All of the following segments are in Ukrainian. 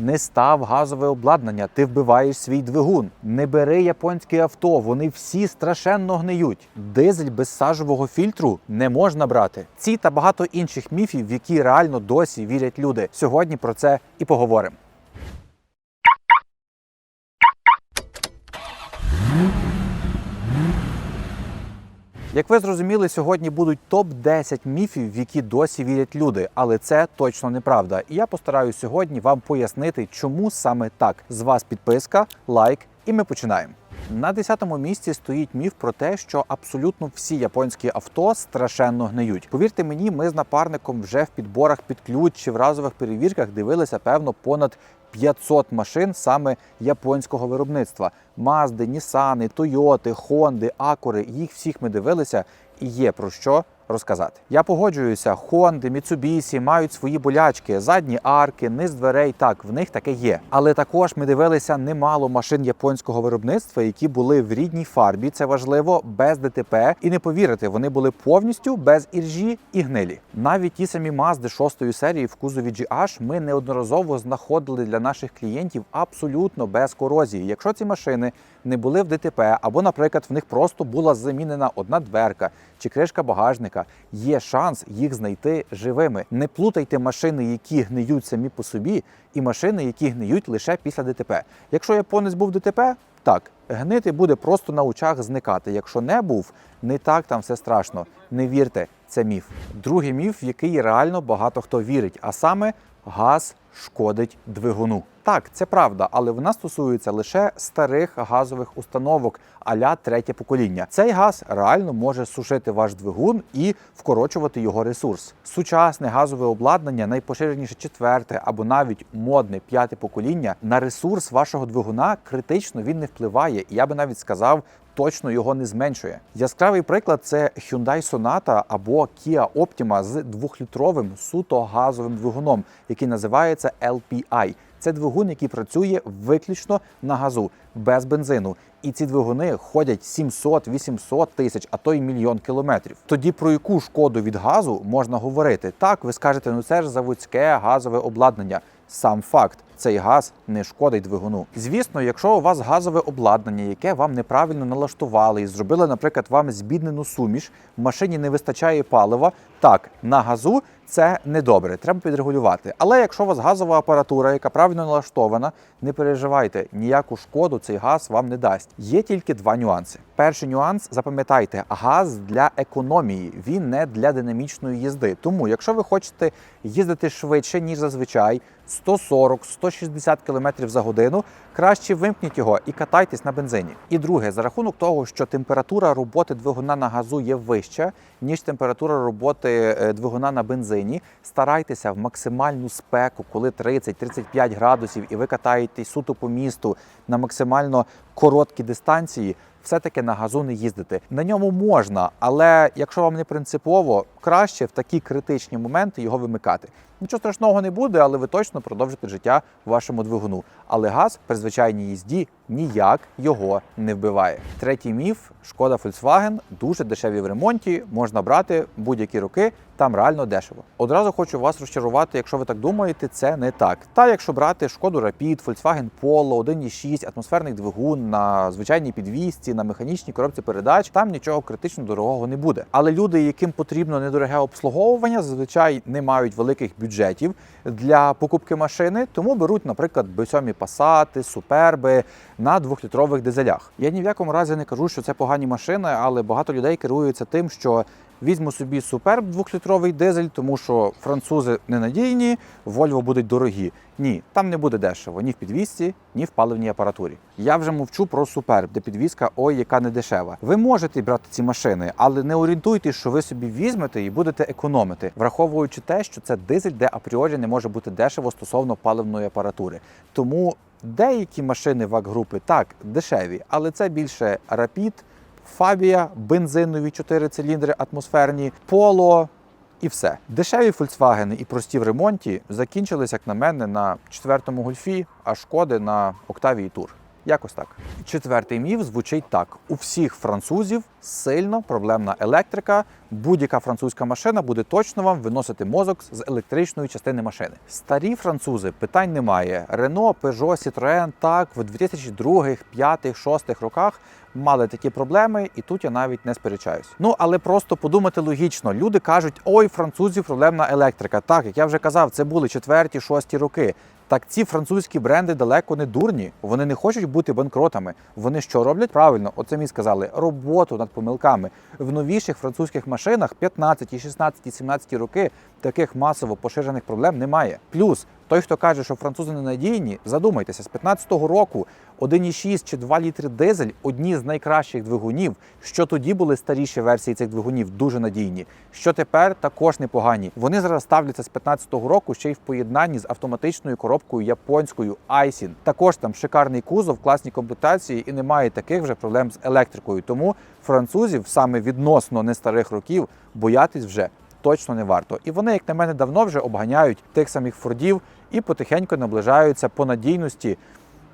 Не став газове обладнання, ти вбиваєш свій двигун. Не бери японське авто, вони всі страшенно гниють. Дизель без сажового фільтру не можна брати. Ці та багато інших міфів, в які реально досі вірять люди. Сьогодні про це і поговоримо. Як ви зрозуміли, сьогодні будуть топ-10 міфів, в які досі вірять люди, але це точно неправда. І я постараюся сьогодні вам пояснити, чому саме так. З вас підписка, лайк, і ми починаємо. На 10-му місці стоїть міф про те, що абсолютно всі японські авто страшенно гниють. Повірте мені, ми з напарником вже в підборах під ключ чи в разових перевірках дивилися певно понад 500 машин саме японського виробництва. Мазди, Нісани, Тойоти, Хонди, Акури. Їх всіх ми дивилися, і є про що розказати. Я погоджуюся, Хонди, Міцубісі мають свої болячки, задні арки, низ дверей. Так, в них таке є. Але також ми дивилися немало машин японського виробництва, які були в рідній фарбі. Це важливо, без ДТП. І не повірите, вони були повністю без іржі і гнилі. Навіть ті самі Мазди 6 серії в кузові GH ми неодноразово знаходили для наших клієнтів абсолютно без корозії. Якщо ці машини не були в ДТП, або, наприклад, в них просто була замінена одна дверка чи кришка багажника, є шанс їх знайти живими. Не плутайте машини, які гниють самі по собі, і машини, які гниють лише після ДТП. Якщо японець був ДТП, так гнити буде просто на очах зникати. Якщо не був, не так там все страшно. Не вірте, це міф. Другий міф, в який реально багато хто вірить, а саме газ шкодить двигуну. Так, це правда, але вона стосується лише старих газових установок а-ля третє покоління. Цей газ реально може сушити ваш двигун і вкорочувати його ресурс. Сучасне газове обладнання, найпоширеніше четверте або навіть модне п'яте покоління, на ресурс вашого двигуна критично він не впливає. Я би навіть сказав. Точно його не зменшує. Яскравий приклад це Hyundai Sonata або Kia Optima з двохлітровим суто газовим двигуном, який називається LPI. Це двигун, який працює виключно на газу, без бензину. І ці двигуни ходять 700-800 тисяч, а то й мільйон кілометрів. Тоді про яку шкоду від газу можна говорити? Так, ви скажете, ну це ж заводське газове обладнання. Сам факт, цей газ не шкодить двигуну. Звісно, якщо у вас газове обладнання, яке вам неправильно налаштували і зробили, наприклад, вам збіднену суміш, в машині не вистачає палива. Так, на газу це недобре, треба підрегулювати. Але якщо у вас газова апаратура, яка правильно налаштована, не переживайте, ніяку шкоду цей газ вам не дасть. Є тільки два нюанси. Перший нюанс, запам'ятайте, газ для економії, він не для динамічної їзди. Тому, якщо ви хочете їздити швидше, ніж зазвичай, 140-160 км за годину, краще вимкніть його і катайтесь на бензині. І друге, за рахунок того, що температура роботи двигуна на газу є вища, ніж температура роботи е, двигуна на бензині, старайтеся в максимальну спеку, коли 30-35 градусів, і ви катаєтесь суто по місту на максимально короткі дистанції. Все-таки на газу не їздити. На ньому можна, але якщо вам не принципово, краще в такі критичні моменти його вимикати. Нічого страшного не буде, але ви точно продовжите життя вашому двигуну. Але газ при звичайній їзді ніяк його не вбиває. Третій міф: шкода Volkswagen дуже дешеві в ремонті, можна брати будь-які роки, там реально дешево. Одразу хочу вас розчарувати, якщо ви так думаєте, це не так. Та якщо брати шкоду Rapid, Volkswagen Polo, 1.6, атмосферний двигун на звичайній підвісці, на механічній коробці передач, там нічого критично дорогого не буде. Але люди, яким потрібно недороге обслуговування, зазвичай не мають великих бюджетів для покупки машини, тому беруть, наприклад, B7 Passat, Суперби на двохлітрових дизелях. Я ні в якому разі не кажу, що це погані машини, але багато людей керуються тим, що візьму собі суперб двохлітровий дизель, тому що французи ненадійні, Volvo будуть дорогі. Ні, там не буде дешево ні в підвісці, ні в паливній апаратурі. Я вже мовчу про суперб, де підвізка ой, яка не дешева. Ви можете брати ці машини, але не орієнтуйтесь, що ви собі візьмете і будете економити, враховуючи те, що це дизель, де апріорі не може бути дешево стосовно паливної апаратури. Тому деякі машини ВАК-групи так дешеві, але це більше Rapid, Фабія, бензинові 4 циліндри атмосферні, поло і все. Дешеві Volkswagen і прості в ремонті закінчились, як на мене, на четвертому гольфі, а шкоди на Octavia Tour. Якось так. Четвертий міф звучить так: у всіх французів сильно проблемна електрика. Будь-яка французька машина буде точно вам виносити мозок з електричної частини машини. Старі французи питань немає. Рено, Peugeot, Citroën так в 2002, 2005, 2006 роках мали такі проблеми, і тут я навіть не сперечаюсь. Ну але просто подумати логічно. Люди кажуть, ой, французів проблемна електрика. Так, як я вже казав, це були четверті, шості роки. Так ці французькі бренди далеко не дурні. Вони не хочуть бути банкротами. Вони що роблять? Правильно, оце мені сказали, роботу над помилками. В новіших французьких машинах 15, 16, 17 роки таких масово поширених проблем немає. Плюс той, хто каже, що французи ненадійні, задумайтеся, з 15-го року 1,6 чи 2 літри дизель одні з найкращих двигунів. Що тоді були старіші версії цих двигунів, дуже надійні. Що тепер також непогані. Вони зараз ставляться з 15-го року ще й в поєднанні з автоматичною коробкою японською Aisin. Також там шикарний кузов, класні комплектації і немає таких вже проблем з електрикою. Тому французів саме відносно не старих років боятись вже точно не варто. І вони, як на мене, давно вже обганяють тих самих фордів і потихеньку наближаються по надійності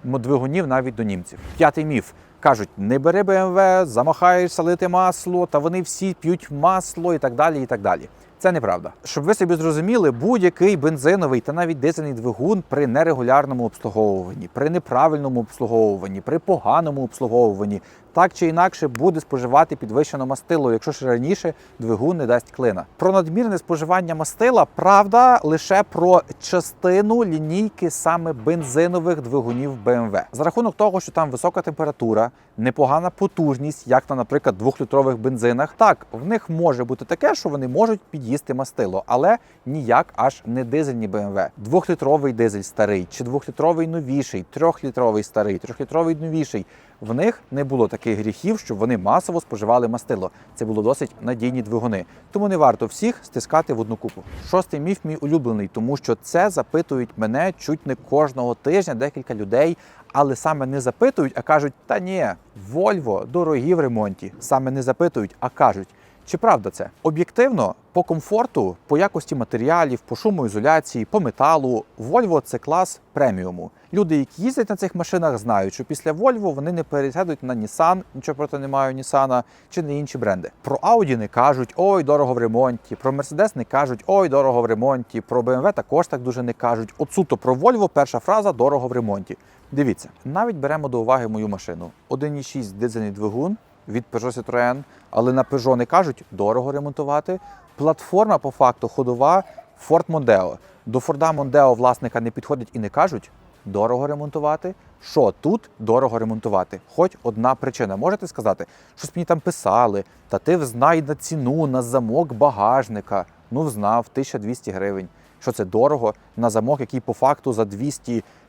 двигунів навіть до німців. П'ятий міф. Кажуть, не бери БМВ, замахаєшся лити масло, та вони всі п'ють масло і так далі. і так далі. Це неправда. Щоб ви собі зрозуміли, будь-який бензиновий та навіть дизельний двигун при нерегулярному обслуговуванні, при неправильному обслуговуванні, при поганому обслуговуванні, так чи інакше буде споживати підвищене мастило, якщо ж раніше двигун не дасть клина. Про надмірне споживання мастила правда лише про частину лінійки саме бензинових двигунів BMW. За рахунок того, що там висока температура, непогана потужність, як на, наприклад, двохлітрових бензинах, так в них може бути таке, що вони можуть під'їсти мастило, але ніяк аж не дизельні BMW. Двохлітровий дизель старий, чи двохлітровий новіший, трьохлітровий старий, трьохлітровий новіший. В них не було таких гріхів, щоб вони масово споживали мастило. Це було досить надійні двигуни. Тому не варто всіх стискати в одну купу. Шостий міф мій улюблений, тому що це запитують мене чуть не кожного тижня декілька людей. Але саме не запитують, а кажуть: та ні, Вольво дорогі в ремонті. Саме не запитують, а кажуть. Чи правда це? Об'єктивно, по комфорту, по якості матеріалів, по шумоізоляції, по металу, Volvo – це клас преміуму. Люди, які їздять на цих машинах, знають, що після Volvo вони не пересядуть на Nissan, нічого проти не маю Nissan, чи на інші бренди. Про Audi не кажуть ой, дорого в ремонті. Про Mercedes не кажуть ой, дорого в ремонті. Про BMW також так дуже не кажуть. От суто про Volvo перша фраза дорого в ремонті. Дивіться, навіть беремо до уваги мою машину. 1,6 дизельний двигун від Peugeot Citroën, але на Peugeot не кажуть дорого ремонтувати. Платформа по факту ходова Ford Mondeo. До Ford Mondeo власника не підходять і не кажуть дорого ремонтувати. Що тут дорого ремонтувати? Хоч одна причина. Можете сказати, щось мені там писали, та ти взнай на ціну на замок багажника. Ну, взнав 1200 гривень. Що це дорого на замок, який по факту за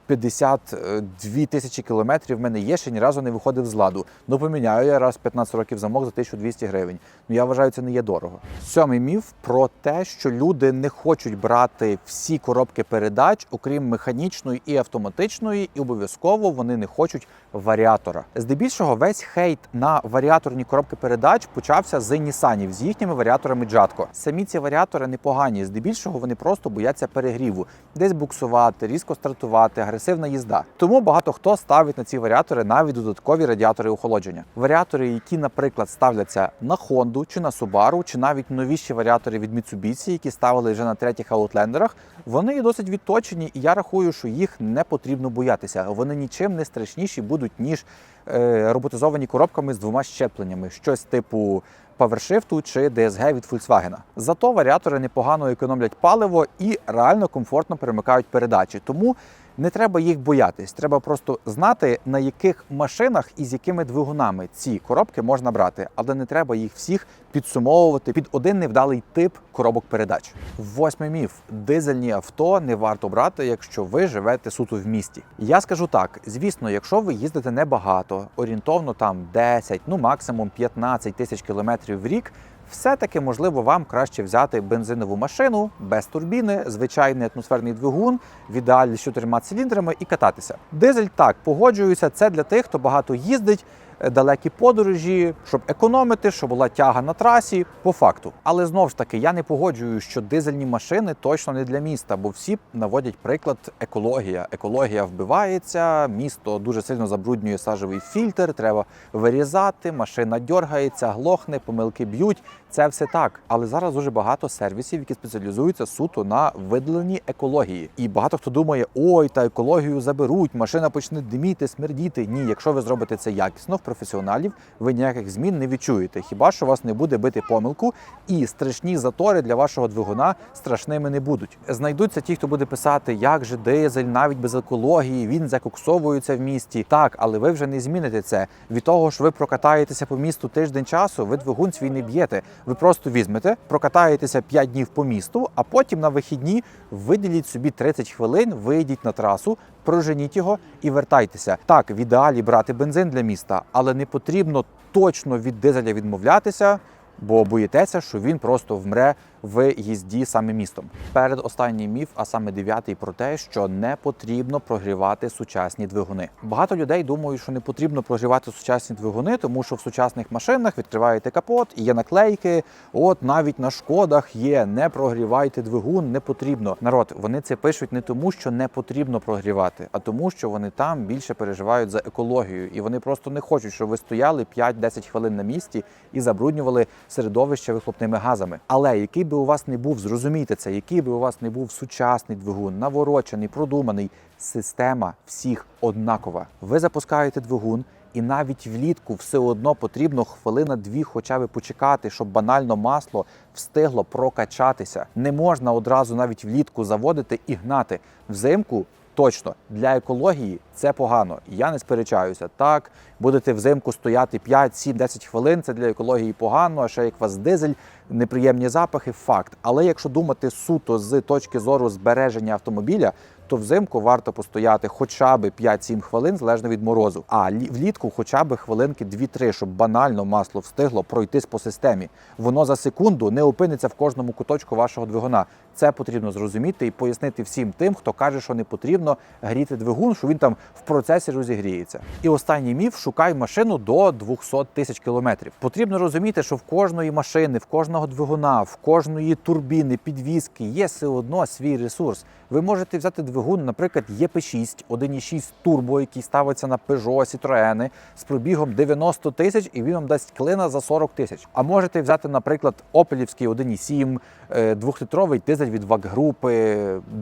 252 тисячі кілометрів в мене є, ще ні разу не виходив з ладу. Ну поміняю я раз 15 років замок за 1200 гривень. Ну я вважаю, це не є дорого. Сьомий міф про те, що люди не хочуть брати всі коробки передач, окрім механічної і автоматичної, і обов'язково вони не хочуть варіатора. Здебільшого весь хейт на варіаторні коробки передач почався з Нісанів з їхніми варіаторами Джатко. Самі ці варіатори непогані. Здебільшого вони просто бояться перегріву, десь буксувати, різко стартувати, агресивна їзда. Тому багато хто ставить на ці варіатори навіть додаткові радіатори охолодження. Варіатори, які, наприклад, ставляться на Honda чи на Subaru, чи навіть новіші варіатори від Mitsubishi, які ставили вже на третіх аутлендерах, вони є досить відточені, і я рахую, що їх не потрібно боятися. Вони нічим не страшніші будуть ніж е, роботизовані коробками з двома щепленнями, щось типу. PowerShift чи DSG від Volkswagen. Зато варіатори непогано економлять паливо і реально комфортно перемикають передачі. Тому не треба їх боятись. Треба просто знати, на яких машинах і з якими двигунами ці коробки можна брати, але не треба їх всіх підсумовувати під один невдалий тип коробок передач. Восьмий міф: дизельні авто не варто брати, якщо ви живете суто в місті. Я скажу так: звісно, якщо ви їздите небагато, орієнтовно там 10, ну максимум 15 тисяч кілометрів в рік. Все-таки можливо вам краще взяти бензинову машину без турбіни, звичайний атмосферний двигун, в ідеалі з чотирма циліндрами і кататися. Дизель так погоджуюся. Це для тих, хто багато їздить. е, далекі подорожі, щоб економити, щоб була тяга на трасі, по факту. Але знову ж таки, я не погоджую, що дизельні машини точно не для міста, бо всі наводять приклад екологія. Екологія вбивається, місто дуже сильно забруднює сажевий фільтр, треба вирізати, машина дергається, глохне, помилки б'ють. Це все так. Але зараз дуже багато сервісів, які спеціалізуються суто на видаленні екології. І багато хто думає, ой, та екологію заберуть, машина почне диміти, смердіти. Ні, якщо ви зробите це якісно в професіоналів, ви ніяких змін не відчуєте. Хіба що вас не буде бити помилку, і страшні затори для вашого двигуна страшними не будуть. Знайдуться ті, хто буде писати, як же дизель, навіть без екології, він закоксовується в місті. Так, але ви вже не зміните це. Від того, що ви прокатаєтеся по місту тиждень часу, ви двигун свій не б'єте. Ви просто візьмете, прокатаєтеся 5 днів по місту, а потім на вихідні виділіть собі 30 хвилин, вийдіть на трасу, проженіть його і вертайтеся. Так, в ідеалі брати бензин для міста, але не потрібно точно від дизеля відмовлятися. Бо боїтеся, що він просто вмре в їзді саме містом. Перед останній міф, а саме дев'ятий, про те, що не потрібно прогрівати сучасні двигуни. Багато людей думають, що не потрібно прогрівати сучасні двигуни, тому що в сучасних машинах відкриваєте капот і є наклейки. От навіть на шкодах є не прогрівайте двигун, не потрібно. Народ, вони це пишуть не тому, що не потрібно прогрівати, а тому, що вони там більше переживають за екологію, і вони просто не хочуть, щоб ви стояли 5-10 хвилин на місці і забруднювали середовище вихлопними газами. Але який би у вас не був, зрозумійте це, який би у вас не був сучасний двигун, наворочений, продуманий, система всіх однакова. Ви запускаєте двигун. І навіть влітку все одно потрібно хвилина-дві хоча б почекати, щоб банально масло встигло прокачатися. Не можна одразу навіть влітку заводити і гнати. Взимку точно для екології це погано. Я не сперечаюся. Так, будете взимку стояти 5, 7, 10 хвилин. Це для екології погано. А ще як вас дизель, неприємні запахи, факт. Але якщо думати суто з точки зору збереження автомобіля, то взимку варто постояти хоча б 5-7 хвилин залежно від морозу. А лі- влітку хоча б хвилинки 2-3, щоб банально масло встигло пройтись по системі. Воно за секунду не опиниться в кожному куточку вашого двигуна. Це потрібно зрозуміти і пояснити всім тим, хто каже, що не потрібно гріти двигун, що він там в процесі розігріється. І останній міф: шукай машину до 200 тисяч кілометрів. Потрібно розуміти, що в кожної машини, в кожного двигуна, в кожної турбіни, підвіски є все одно свій ресурс. Ви можете взяти двигун, наприклад, ЄП6, 1.6 турбо, який ставиться на Peugeot, Citroen, з пробігом 90 тисяч, і він вам дасть клина за 40 тисяч. А можете взяти, наприклад, Опелівський 1.7, е, двохлітровий дизель від ВАК групи,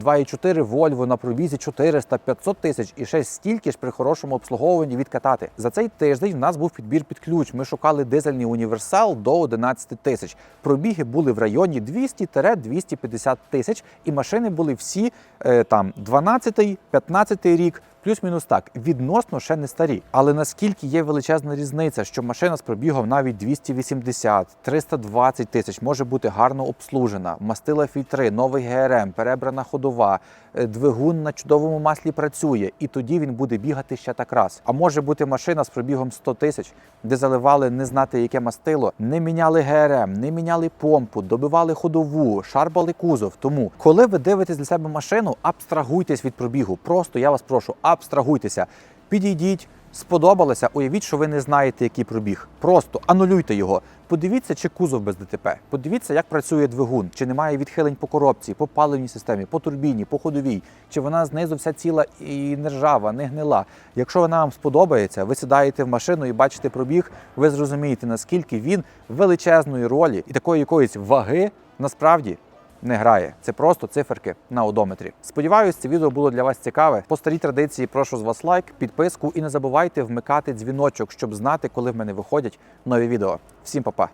2.4 Volvo на пробізі 400-500 тисяч і ще стільки ж при хорошому обслуговуванні відкатати. За цей тиждень в нас був підбір під ключ. Ми шукали дизельний універсал до 11 тисяч. Пробіги були в районі 200-250 тисяч, і машини були всі е, там 12-15 рік. Плюс-мінус так, відносно ще не старі. Але наскільки є величезна різниця, що машина з пробігом навіть 280, 320 тисяч може бути гарно обслужена, мастила фільтри, новий ГРМ, перебрана ходова, е, двигун на чудовому маслі працює, і тоді він буде бігати ще так раз. А може бути машина з пробігом 100 тисяч, де заливали не знати яке мастило, не міняли ГРМ, не міняли помпу, добивали ходову, шарбали кузов. Тому, коли ви дивитесь для себе машину, абстрагуйтесь від пробігу. Просто я вас прошу, абстрагуйтеся, підійдіть. Сподобалося, уявіть, що ви не знаєте, який пробіг. Просто анулюйте його. Подивіться, чи кузов без ДТП. Подивіться, як працює двигун, чи немає відхилень по коробці, по паливній системі, по турбіні, по ходовій, чи вона знизу вся ціла і не ржава, не гнила. Якщо вона вам сподобається, ви сідаєте в машину і бачите пробіг, ви зрозумієте, наскільки він величезної ролі і такої якоїсь ваги насправді не грає. Це просто циферки на одометрі. Сподіваюсь, це відео було для вас цікаве. По старій традиції прошу з вас лайк, підписку і не забувайте вмикати дзвіночок, щоб знати, коли в мене виходять нові відео. Всім па-па!